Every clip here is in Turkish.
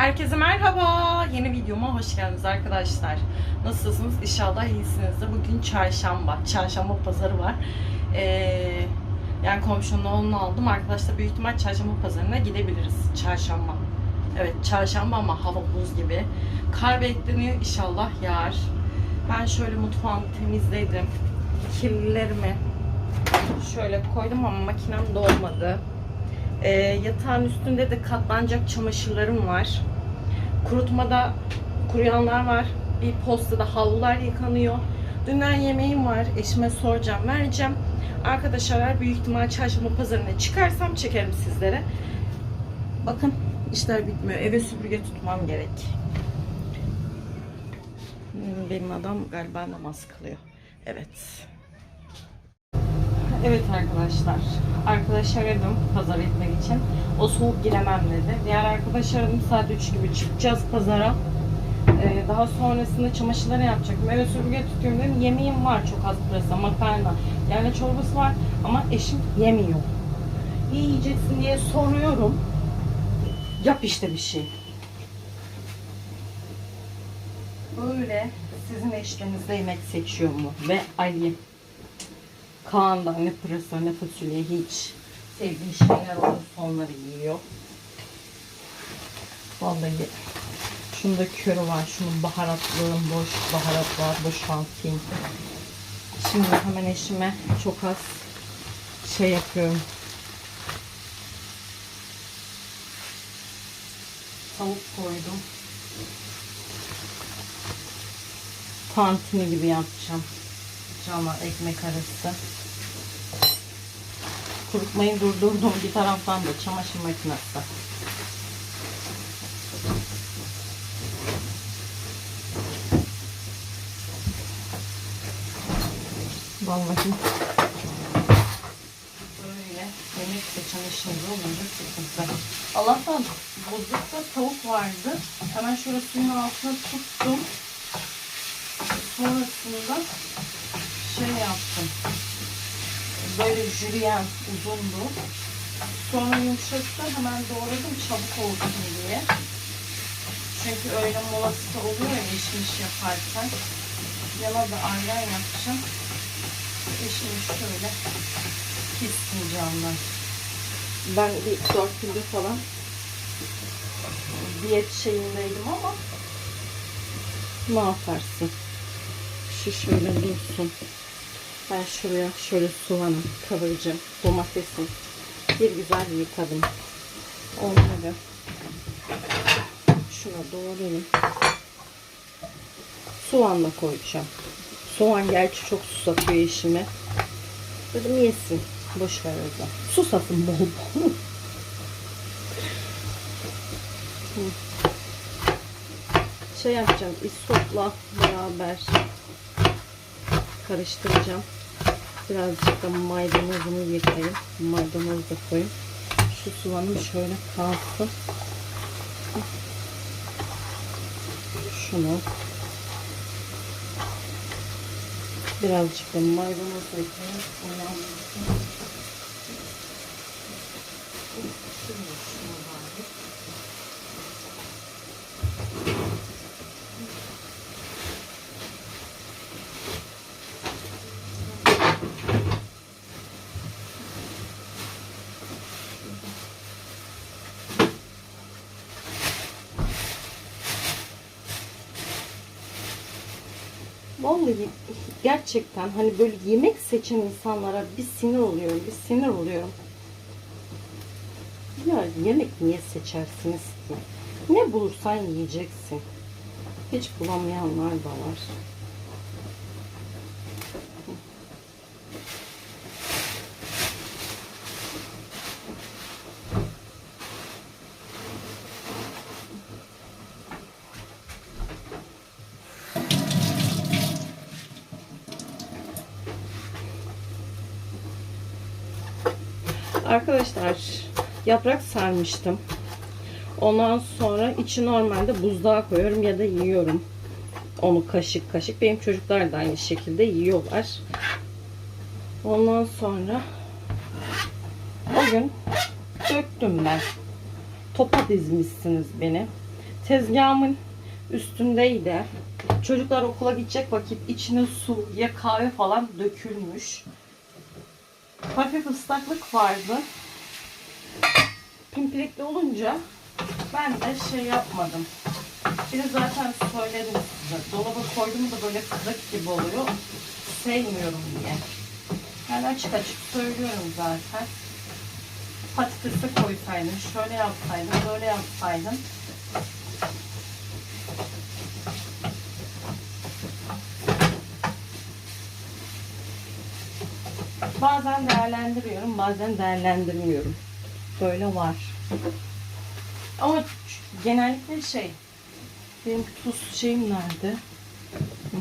Herkese merhaba. Yeni videoma hoş geldiniz arkadaşlar. Nasılsınız? İnşallah iyisinizdir. Bugün çarşamba. Çarşamba pazarı var. Ee, yani komşunun oğlunu aldım. Arkadaşlar büyük ihtimal çarşamba pazarına gidebiliriz. Çarşamba. Evet çarşamba ama hava buz gibi. Kar bekleniyor. İnşallah yağar. Ben şöyle mutfağımı temizledim. Kirlilerimi şöyle koydum ama makinem dolmadı. Ee, yatağın üstünde de katlanacak çamaşırlarım var. Kurutmada kuruyanlar var. Bir postada havlular yıkanıyor. Dünden yemeğim var. Eşime soracağım, vereceğim. Arkadaşlar büyük ihtimal çarşamba pazarına çıkarsam çekerim sizlere. Bakın işler bitmiyor. Eve süpürge tutmam gerek. Benim adam galiba namaz kılıyor. Evet. Evet arkadaşlar. Arkadaş aradım pazar etmek için. O soğuk giremem dedi. Diğer arkadaş aradım saat 3 gibi çıkacağız pazara. Ee, daha sonrasında çamaşırları yapacaktım. Eve süpürge tutuyorum dedim. Yemeğim var çok az pırasa, makarna. Yani çorbası var ama eşim yemiyor. Ne yiyeceksin diye soruyorum. Yap işte bir şey. Böyle sizin eşlerinizde yemek seçiyor mu? Ve Ali. Kaan da ne pırasa ne fasulye hiç sevdiği şeyler olursa onları yiyor. Vallahi şunda körü var. Şunun baharatlığım boş baharat var. Boşaltayım. Şimdi hemen eşime çok az şey yapıyorum. Tavuk koydum. Tantuni gibi yapacağım. Cama ekmek arası. Kurutmayı durdurdum. Bir taraftan da çamaşır makinesi. Vallahi böyle yemek seçen işimiz olunca sıkıntı. Allah'tan buzlukta tavuk vardı. Hemen şöyle suyun altına tuttum. Sonrasında şey yaptım. Böyle jülyen uzundu. Sonra yumuşattım. Hemen doğradım çabuk olsun diye. Çünkü öğle molası da oluyor ya işmiş yaparken. Yana da ayran yapacağım. Eşimi şöyle kestim camdan. Ben bir dört gündür falan diyet şeyindeydim ama ne yaparsın? Şu şöyle dursun. Ben şuraya şöyle soğanı kavuracağım. Domatesim. Bir güzel yıkadım. Onları şuna doğrayayım. Soğanla koyacağım. Soğan gerçi çok susatıyor işimi. Dedim yesin. Boş ver o zaman. Susasın bol bol. Şey yapacağım. Isotla beraber karıştıracağım. Birazcık da maydanozumu yıkayayım. Maydanoz da koyayım. Şu soğanım şöyle kalsın. Şunu birazcık da maydanoz ekleyeyim. Ondan Vallahi gerçekten hani böyle yemek seçen insanlara bir sinir oluyorum, bir sinir oluyorum. Ya yemek niye seçersiniz ki? Ne bulursan yiyeceksin. Hiç bulamayanlar da var. Arkadaşlar yaprak sarmıştım. Ondan sonra içi normalde buzluğa koyuyorum ya da yiyorum. Onu kaşık kaşık. Benim çocuklar da aynı şekilde yiyorlar. Ondan sonra o gün döktüm ben. Topa dizmişsiniz beni. tezgahımın üstündeydi. Çocuklar okula gidecek vakit içine su ya kahve falan dökülmüş. Hafif ıslaklık vardı. Pimpirikli olunca ben de şey yapmadım. Bir zaten söyledim size. Dolaba koydum da böyle kırık gibi oluyor. Sevmiyorum diye. Yani açık açık söylüyorum zaten. Patatesi koysaydım, şöyle yapsaydım, böyle yapsaydım. Bazen değerlendiriyorum, bazen değerlendirmiyorum. Böyle var. Ama genellikle şey, benim tuz şeyim nerede? Hı.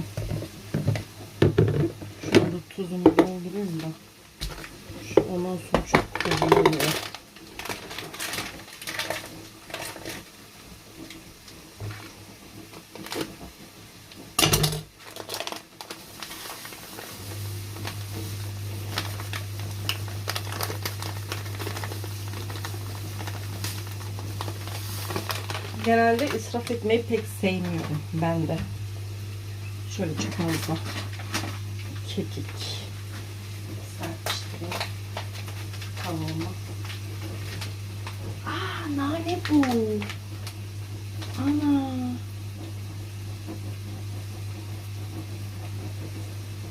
Şurada tuzumu doldurayım da. Şu ondan sonra çok tuzlu oluyor. Genelde israf etmeyi pek sevmiyorum ben de. Şöyle çok fazla kekik serpiştireyim. Aa nane bu. Ana.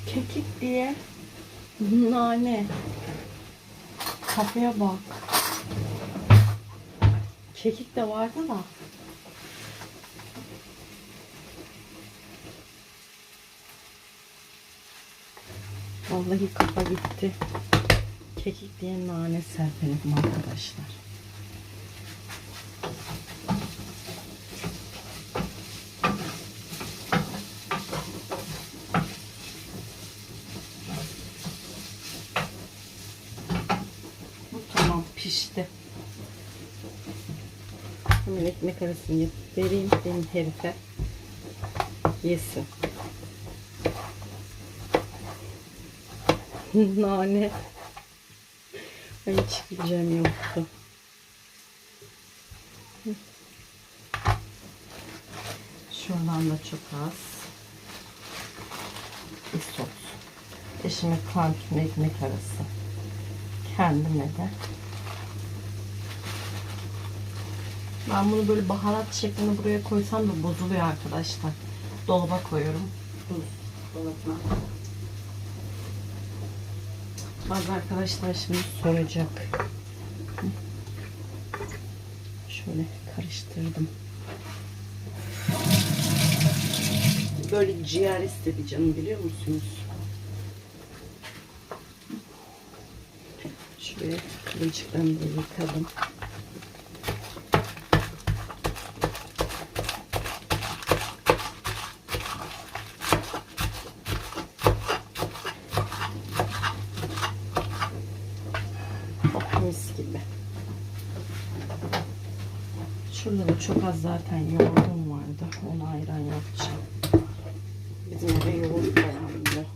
Kekik diye nane. Kafaya bak. Kekik de vardı da. Vallahi kafa gitti. Kekik diye nane serpelim arkadaşlar. Bu tamam pişti. Hemen ekmek arasını vereyim benim herife. Yesin. Nane. Hiç yiyeceğim yoktu. Şuradan da çok az. Isot. Eşime tantuni ekmek arası. Kendime de. Ben bunu böyle baharat şeklinde buraya koysam da bozuluyor arkadaşlar. Dolaba koyuyorum. Buz dolabına. Bazı arkadaşlar şimdi soracak. Şöyle karıştırdım. Böyle ciğer istedi canım biliyor musunuz? Şöyle kılıçlarını da yıkadım. Mis gibi. Şurada da çok az zaten yoğurdum vardı. Ona ayran yapacağım. Bizim eve yoğurt dayandı.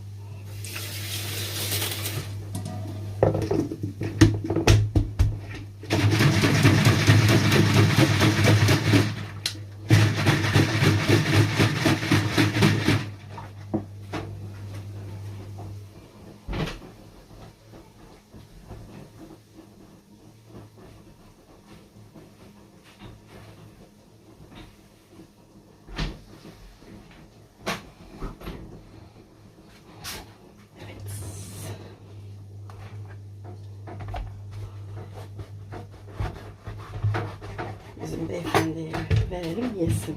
Evet. Bizim beyefendiye verelim yesin.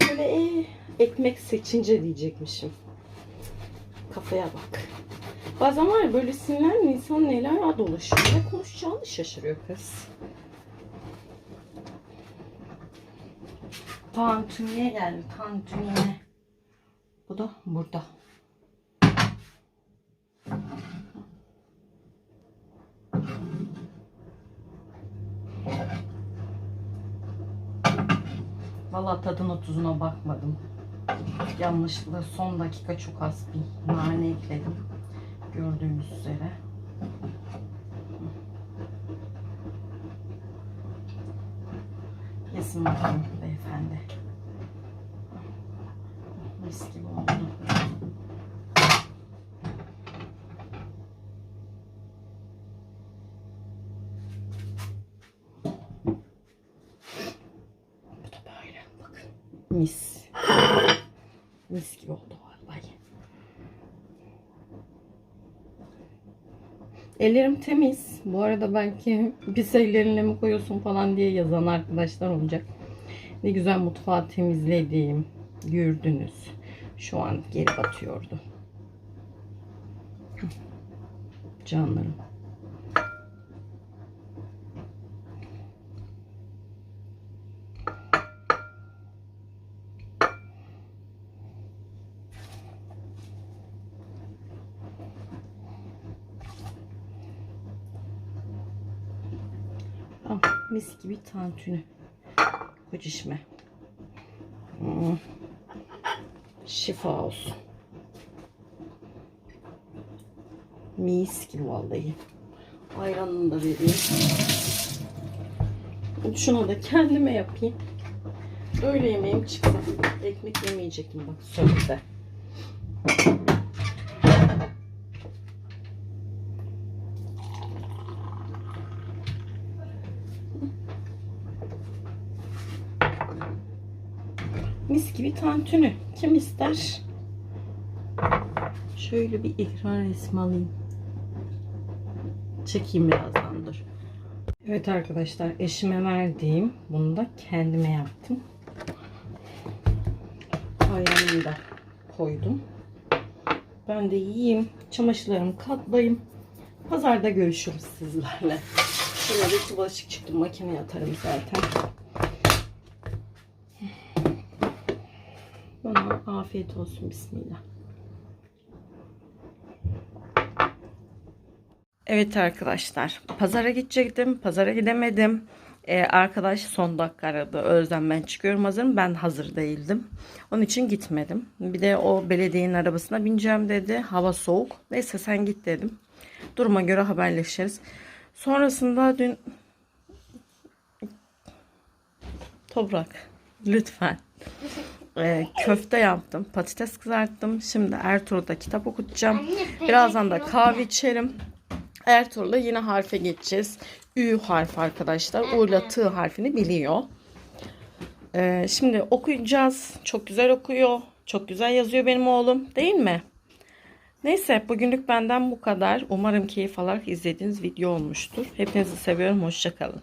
Böyle ee, ekmek seçince diyecekmişim. Kafaya bak. Bazen var ya böyle sinirlenme insan neler dolaşıyor. Ne konuşacağını şaşırıyor kız. Tantuniye geldi. Tantuniye. Bu da burada. Vallahi tadına tuzuna bakmadım. Yanlışlıkla son dakika çok az bir nane ekledim. Gördüğünüz üzere. Yesin bakalım beyefendi. Mis gibi oldu. Bu da böyle bakın. Mis. Mis gibi oldu vallahi. Ellerim temiz. Bu arada belki pis ellerinle mi koyuyorsun falan diye yazan arkadaşlar olacak. Ne güzel mutfağı temizledim. Gördünüz. Şu an geri batıyordu. Canlarım. Mis gibi tantuni. Kocişme. Hmm. Şifa olsun. Mis gibi vallahi. Ayranını da vereyim. Şunu da kendime yapayım. Öyle yemeğim çıktı. Ekmek yemeyecektim bak sözde. Mis gibi tantuni. Kim ister? Şöyle bir ekran resmi alayım. Çekeyim birazdan dur. Evet arkadaşlar eşime verdiğim bunu da kendime yaptım. Ayranını da koydum. Ben de yiyeyim. Çamaşırlarımı katlayayım. Pazarda görüşürüz sizlerle. Şöyle bir bulaşık çıktı. Makineye atarım zaten. Afiyet olsun. Bismillah. Evet arkadaşlar. Pazara gidecektim. Pazara gidemedim. Ee, arkadaş son dakika aradı. Özlem ben çıkıyorum hazırım. Ben hazır değildim. Onun için gitmedim. Bir de o belediyenin arabasına bineceğim dedi. Hava soğuk. Neyse sen git dedim. Duruma göre haberleşiriz. Sonrasında dün Toprak lütfen. Ee, köfte yaptım. Patates kızarttım. Şimdi Ertuğrul'da kitap okutacağım. Birazdan da kahve içerim. Ertuğrul'da yine harfe geçeceğiz. Ü harfi arkadaşlar. U ile T harfini biliyor. Ee, şimdi okuyacağız. Çok güzel okuyor. Çok güzel yazıyor benim oğlum. Değil mi? Neyse bugünlük benden bu kadar. Umarım keyif alarak izlediğiniz video olmuştur. Hepinizi seviyorum. Hoşçakalın.